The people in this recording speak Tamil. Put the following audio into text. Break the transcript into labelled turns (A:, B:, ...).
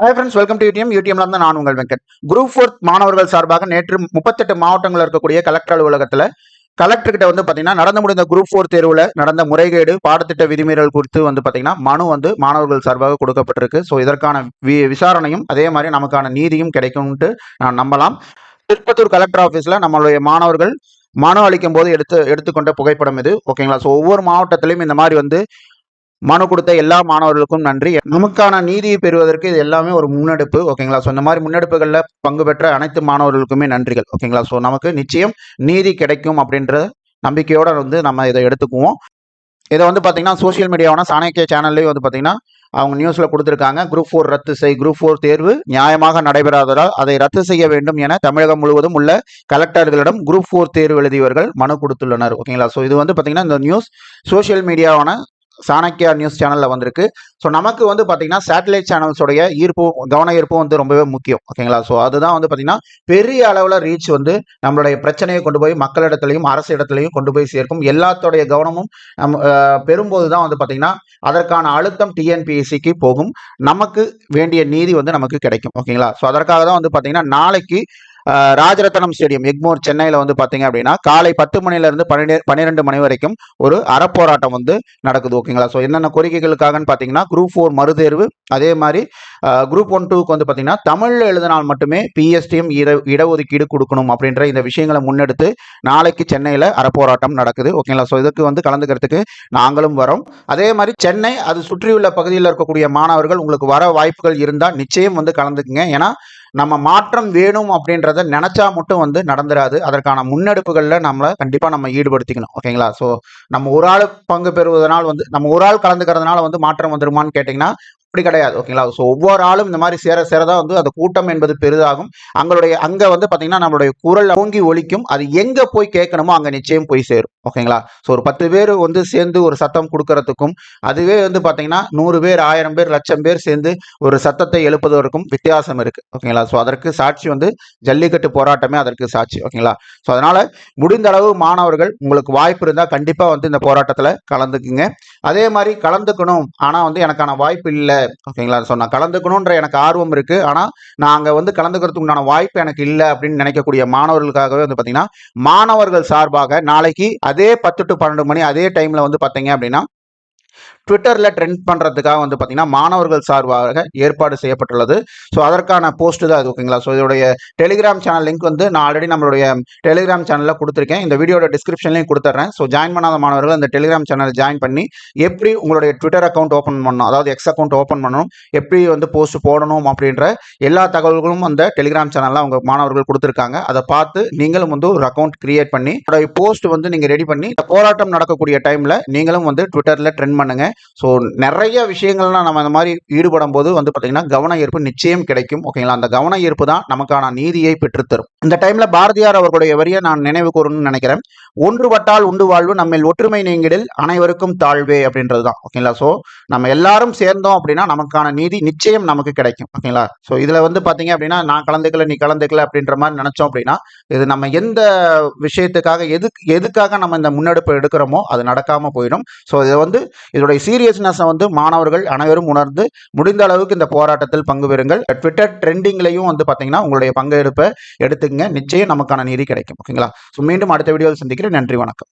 A: Hi friends welcome to UTM யூடிஎம்ல இருந்து நான் உங்கள் வெங்கட். குரூப் ஃபோர்த் மாணவர்கள் சார்பாக நேற்று முப்பத்தெட்டு மாவட்டங்களில் இருக்கக்கூடிய கலெக்டர் அலுவலகத்தில் கலெக்டர் கிட்ட வந்து பார்த்தீங்கன்னா நடந்து முடிந்த குரூப் ஃபோர் தேர்வில் நடந்த முறைகேடு பாடத்திட்ட விதிமீறல் குறித்து வந்து பார்த்தீங்கன்னா மனு வந்து மாணவர்கள் சார்பாக கொடுக்கப்பட்டிருக்கு. ஸோ இதற்கான வி விசாரணையும் அதே மாதிரி நமக்கான நீதியும் கிடைக்கும்ட்டு நான் நம்பலாம். திருப்பத்தூர் கலெக்டர் ஆஃபீஸில் நம்மளுடைய மாணவர்கள் மனு அளிக்கும் போது எடுத்து எடுத்துக்கொண்ட புகைப்படம் இது. ஓகேங்களா ஸோ ஒவ்வொரு மாவட்டத்திலையும் இந்த மாதிரி வந்து மனு கொடுத்த எல்லா மாணவர்களுக்கும் நன்றி. நமக்கான நீதியை பெறுவதற்கு இது எல்லாமே ஒரு முன்னெடுப்பு ஓகேங்களா? ஸோ இந்த மாதிரி முன்னெடுப்புகளில் பங்கு பெற்ற அனைத்து மாணவர்களுக்குமே நன்றிகள் ஓகேங்களா? ஸோ நமக்கு நிச்சயம் நீதி கிடைக்கும் அப்படின்ற நம்பிக்கையோட வந்து நம்ம இதை எடுத்துக்குவோம். இதை வந்து பார்த்தீங்கன்னா சோஷியல் மீடியாவான சாணக்கிய சேனல்லையும் வந்து பார்த்தீங்கன்னா அவங்க நியூஸில் கொடுத்துருக்காங்க. குரூப் ஃபோர் ரத்து செய் குரூப் ஃபோர் தேர்வு நியாயமாக நடைபெறாததால் அதை ரத்து செய்ய வேண்டும் என தமிழகம் முழுவதும் உள்ள கலெக்டர்களிடம் குரூப் ஃபோர் தேர்வு எழுதியவர்கள் மனு கொடுத்துள்ளனர் ஓகேங்களா? ஸோ இது வந்து பார்த்தீங்கன்னா இந்த நியூஸ் சோஷியல் மீடியாவான சாணக்கியா நியூஸ் சேனலில் வந்திருக்கு. ஸோ நமக்கு வந்து பார்த்தீங்கன்னா சேட்டலைட் சேனல்ஸோடைய ஈர்ப்பும் கவன ஈர்ப்பும் வந்து ரொம்பவே முக்கியம். ஓகேங்களா? ஸோ அதுதான் வந்து பார்த்தீங்கன்னா பெரிய அளவில் ரீச் வந்து நம்மளுடைய பிரச்சனையை கொண்டு போய் மக்களிடத்துலையும் அரசு இடத்துலையும் கொண்டு போய் சேர்க்கும். எல்லாத்தோடைய கவனமும் நம் பெறும்போது தான் வந்து பார்த்தீங்கன்னா அதற்கான அழுத்தம் டிஎன்பிஎஸ்சிக்கு போகும். நமக்கு வேண்டிய நீதி வந்து நமக்கு கிடைக்கும். ஓகேங்களா? ஸோ அதற்காக தான் வந்து பார்த்தீங்கன்னா நாளைக்கு ராஜரத்னம் ஸ்டேடியம் எக்மோர் சென்னையில் வந்து பார்த்தீங்க அப்படின்னா காலை பத்து மணிலேருந்து பன்னெண்டு பன்னிரெண்டு மணி வரைக்கும் ஒரு அறப்போராட்டம் வந்து நடக்குது ஓகேங்களா ஸோ என்னென்ன கோரிக்கைகளுக்காகன்னு பார்த்தீங்கன்னா குரூப் ஃபோர் மறுதேர்வு அதே மாதிரி குரூப் ஒன் டூக்கு வந்து பார்த்தீங்கன்னா தமிழில் எழுதினால் மட்டுமே பிஎஸ்டிஎம் இட இடஒதுக்கீடு கொடுக்கணும் அப்படின்ற இந்த விஷயங்களை முன்னெடுத்து நாளைக்கு சென்னையில் அறப்போராட்டம் நடக்குது ஓகேங்களா ஸோ இதுக்கு வந்து கலந்துக்கிறதுக்கு நாங்களும் வரோம். அதே மாதிரி சென்னை அது சுற்றியுள்ள பகுதியில் இருக்கக்கூடிய மாணவர்கள் உங்களுக்கு வர வாய்ப்புகள் இருந்தால் நிச்சயம் வந்து கலந்துக்குங்க. ஏன்னா நம்ம மாற்றம் வேணும் அப்படின்றத நினைச்சா மட்டும் வந்து நடந்துராது. அதற்கான முன்னெடுப்புகளில் நம்மளை கண்டிப்பாக நம்ம ஈடுபடுத்திக்கணும். ஓகேங்களா? ஸோ நம்ம ஒரு ஆள் பங்கு பெறுவதனால் வந்து நம்ம ஒரு ஆள் கலந்துக்கிறதுனால வந்து மாற்றம் வந்துருமான்னு கேட்டிங்கன்னா அப்படி கிடையாது ஓகேங்களா ஸோ ஒவ்வொரு ஆளும் இந்த மாதிரி சேர சேரதான் வந்து அந்த கூட்டம் என்பது பெரிதாகும். அங்களுடைய அங்கே வந்து பார்த்தீங்கன்னா நம்மளுடைய குரல் ஓங்கி ஒலிக்கும். அது எங்கே போய் கேட்கணுமோ அங்கே நிச்சயம் போய் சேரும் ஓகேங்களா ஸோ ஒரு பத்து பேர் வந்து சேர்ந்து ஒரு சத்தம் கொடுக்கறதுக்கும் அதுவே வந்து பார்த்தீங்கன்னா நூறு பேர் ஆயிரம் பேர் லட்சம் பேர் சேர்ந்து ஒரு சத்தத்தை எழுப்புவதற்கும் வித்தியாசம் இருக்குது ஓகேங்களா ஸோ அதற்கு சாட்சி வந்து ஜல்லிக்கட்டு போராட்டமே அதற்கு சாட்சி ஓகேங்களா ஸோ அதனால் முடிந்த அளவு மாணவர்கள் உங்களுக்கு வாய்ப்பு இருந்தால் கண்டிப்பாக வந்து இந்த போராட்டத்தில் கலந்துக்குங்க. அதே மாதிரி கலந்துக்கணும். ஆனால் வந்து எனக்கான வாய்ப்பு இல்லை. ஓகேங்களா? ஸோ நான் கலந்துக்கணுன்ற எனக்கு ஆர்வம் இருக்குது ஆனால் நான் அங்கே வந்து கலந்துக்கிறதுக்கு உண்டான வாய்ப்பு எனக்கு இல்லை அப்படின்னு நினைக்கக்கூடிய மாணவர்களுக்காகவே வந்து பார்த்தீங்கன்னா மாணவர்கள் சார்பாக நாளைக்கு அதே பத்து டு பன்னெண்டு மணி அதே டைமில் வந்து பார்த்தீங்க அப்படின்னா ட்விட்டரில் ட்ரெண்ட் பண்ணுறதுக்காக வந்து பார்த்தீங்கன்னா மாணவர்கள் சார்பாக ஏற்பாடு செய்யப்பட்டுள்ளது. ஸோ அதற்கான போஸ்ட் தான் அது ஓகேங்களா ஸோ இதோடைய டெலிகிராம் சேனல் லிங்க் வந்து நான் ஆல்ரெடி நம்மளுடைய டெலிகிராம் சேனலில் கொடுத்துருக்கேன். இந்த வீடியோட டிஸ்கிரிப்ஷன்லையும் கொடுத்துட்றேன் ஸோ ஜாயின் பண்ணாத மாணவர்கள் அந்த டெலிகிராம் சேனல் ஜாயின் பண்ணி எப்படி உங்களுடைய ட்விட்டர் அக்கௌண்ட் ஓப்பன் பண்ணணும் அதாவது எக்ஸ் அக்கௌண்ட் ஓப்பன் பண்ணணும் எப்படி வந்து போஸ்ட் போடணும் அப்படின்ற எல்லா தகவல்களும் அந்த டெலிகிராம் சேனலில் அவங்க மாணவர்கள் கொடுத்துருக்காங்க. அதை பார்த்து நீங்களும் வந்து ஒரு அக்கௌண்ட் கிரியேட் பண்ணி போஸ்ட் வந்து நீங்கள் ரெடி பண்ணி போராட்டம் நடக்கக்கூடிய டைமில் நீங்களும் வந்து ட்விட்டரில் ட்ரெண்ட் பண்ணுங்கள் ஸோ நிறைய விஷயங்கள்லாம் நம்ம இந்த மாதிரி ஈடுபடும் போது வந்து பார்த்தீங்கன்னா கவன ஈர்ப்பு நிச்சயம் கிடைக்கும் ஓகேங்களா அந்த கவன ஈர்ப்பு தான் நமக்கான நீதியை பெற்றுத்தரும். இந்த டைம்ல பாரதியார் அவர்களுடைய வரியை நான் நினைவு கூறணும்னு நினைக்கிறேன். ஒன்றுபட்டால் உண்டு வாழ்வு நம்ம ஒற்றுமை நீங்கிடில் அனைவருக்கும் தாழ்வே அப்படின்றது தான் ஓகேங்களா ஸோ நம்ம எல்லாரும் சேர்ந்தோம் அப்படின்னா நமக்கான நீதி நிச்சயம் நமக்கு கிடைக்கும் ஓகேங்களா ஸோ இதில் வந்து பார்த்தீங்க அப்படின்னா நான் கலந்துக்கல நீ கலந்துக்கல அப்படின்ற மாதிரி நினச்சோம் அப்படின்னா இது நம்ம எந்த விஷயத்துக்காக எதுக்கு எதுக்காக நம்ம இந்த முன்னெடுப்பு எடுக்கிறோமோ அது நடக்காமல் போயிடும். ஸோ இதை வந்து இதோடைய சீரியஸ்னஸை வந்து மாணவர்கள் அனைவரும் உணர்ந்து முடிந்த அளவுக்கு இந்த போராட்டத்தில் பங்கு பெறுங்கள். ட்விட்டர் ட்ரெண்டிங்லையும் வந்து பார்த்தீங்கன்னா உங்களுடைய பங்கெடுப்பை எடுத்துக்கங்க. நிச்சயம் நமக்கான நீதி கிடைக்கும். ஓகேங்களா ஸோ மீண்டும் அடுத்த வீடியோவில் சந்திக்கிறேன். நன்றி வணக்கம்.